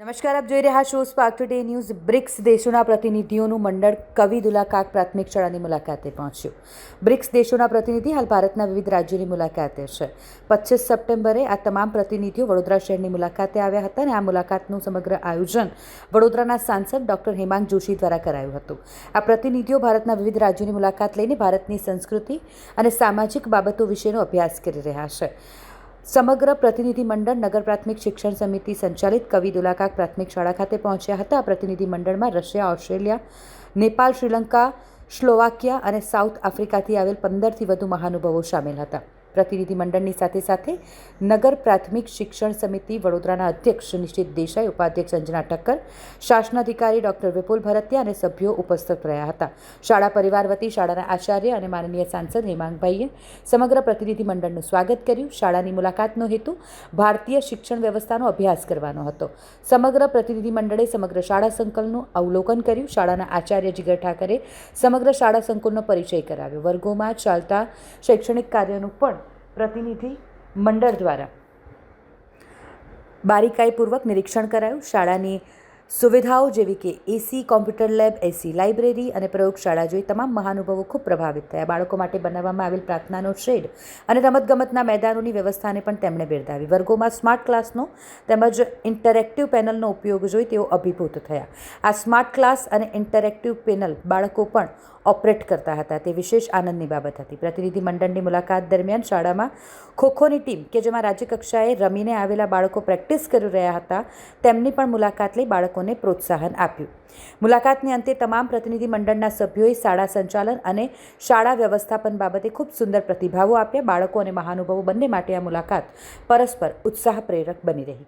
નમસ્કાર, આપ જોઈ રહ્યા છો સ્પાર્ક ટુડે ન્યૂઝ બ્રિક્સ દેશોના પ્રતિનિધિઓનું મંડળ કવિદુલા કાક પ્રાથમિક શાળાની મુલાકાતે પહોંચ્યું. બ્રિક્સ દેશોના પ્રતિનિધિ હાલ ભારતના વિવિધ રાજ્યોની મુલાકાતે છે. પચીસ સપ્ટેમ્બરે આ તમામ પ્રતિનિધિઓ વડોદરા શહેરની મુલાકાતે આવ્યા હતા અને આ મુલાકાતનું સમગ્ર આયોજન વડોદરાના સાંસદ ડૉક્ટર હેમાંગ જોશી દ્વારા કરાયું હતું. આ પ્રતિનિધિઓ ભારતના વિવિધ રાજ્યોની મુલાકાત લઈને ભારતની સંસ્કૃતિ અને સામાજિક બાબતો વિશેનો અભ્યાસ કરી રહ્યા છે. સમગ્ર પ્રતિનિધિમંડળ નગર પ્રાથમિક શિક્ષણ સમિતિ સંચાલિત કવિ દુલાકાક પ્રાથમિક શાળા ખાતે પહોંચ્યા હતા. પ્રતિનિધિમંડળમાં મંડળમાં Russia, Australia, Nepal, Sri Lanka, Slovakia અને સાઉથ આફ્રિકાથી આવેલ પંદરથી વધુ મહાનુભાવો સામેલ હતા. પ્રતિનિધિ મંડળની સાથે સાથે નગર પ્રાથમિક શિક્ષણ સમિતિ વડોદરાના અધ્યક્ષ નિશ્ચિત દેસાઈ, ઉપાધ્યક્ષ અંજના ઠક્કર, શાસનાધિકારી ડોક્ટર વિપુલ ભરતિયા અને સભ્યો ઉપસ્થિત રહ્યા હતા. શાળા પરિવાર વતી શાળાના આચાર્ય અને માનનીય સાંસદ હેમાંગભાઈએ સમગ્ર પ્રતિનિધિમંડળનું સ્વાગત કર્યું. શાળાની મુલાકાતનો હેતુ ભારતીય શિક્ષણ વ્યવસ્થાનો અભ્યાસ કરવાનો હતો. સમગ્ર પ્રતિનિધિમંડળે સમગ્ર શાળા સંકુલનું અવલોકન કર્યું. શાળાના આચાર્ય જીગર ઠાકરે સમગ્ર શાળા સંકુલનો પરિચય કરાવ્યો. વર્ગોમાં ચાલતા શૈક્ષણિક કાર્યનું પણ પ્રતિનિધિ મંડળ દ્વારા બારીકાઈપૂર્વક નિરીક્ષણ કરાયું. શાળાની સુવિધાઓ જેવી કે AC computer lab AC library અને પ્રયોગશાળા જોઈ તમામ મહાનુભાવો ખૂબ પ્રભાવિત થયા. બાળકો માટે બનાવવામાં આવેલ પ્રાર્થનાનો શેડ અને રમતગમતના મેદાનોની વ્યવસ્થાને પણ તેમણે બિરદાવી. વર્ગોમાં સ્માર્ટ ક્લાસનો તેમજ ઇન્ટરેક્ટિવ પેનલનો ઉપયોગ જોઈ તેઓ અભિભૂત થયા. આ સ્માર્ટ ક્લાસ અને ઇન્ટરેક્ટિવ પેનલ બાળકો પણ ઓપરેટ કરતા હતા. તે વિશેષ આનંદની બાબત હતી. પ્રતિનિધિ મંડળની મુલાકાત દરમિયાન શાળામાં ખોખોની ટીમ કે જેમાં રાજ્યકક્ષાએ રમીને આવેલા બાળકો પ્રેક્ટિસ કરી રહ્યા હતા, તેમની પણ મુલાકાત લઈ બાળકોને પ્રોત્સાહન આપ્યું. મુલાકાતની અંતે તમામ પ્રતિનિધિ મંડળના સભ્યોએ શાળા સંચાલન અને શાળા વ્યવસ્થાપન બાબતે ખૂબ સુંદર પ્રતિભાવો આપ્યા. બાળકો અને મહાનુભાવો બંને માટે આ મુલાકાત પરસ્પર ઉત્સાહ પ્રેરક બની રહી.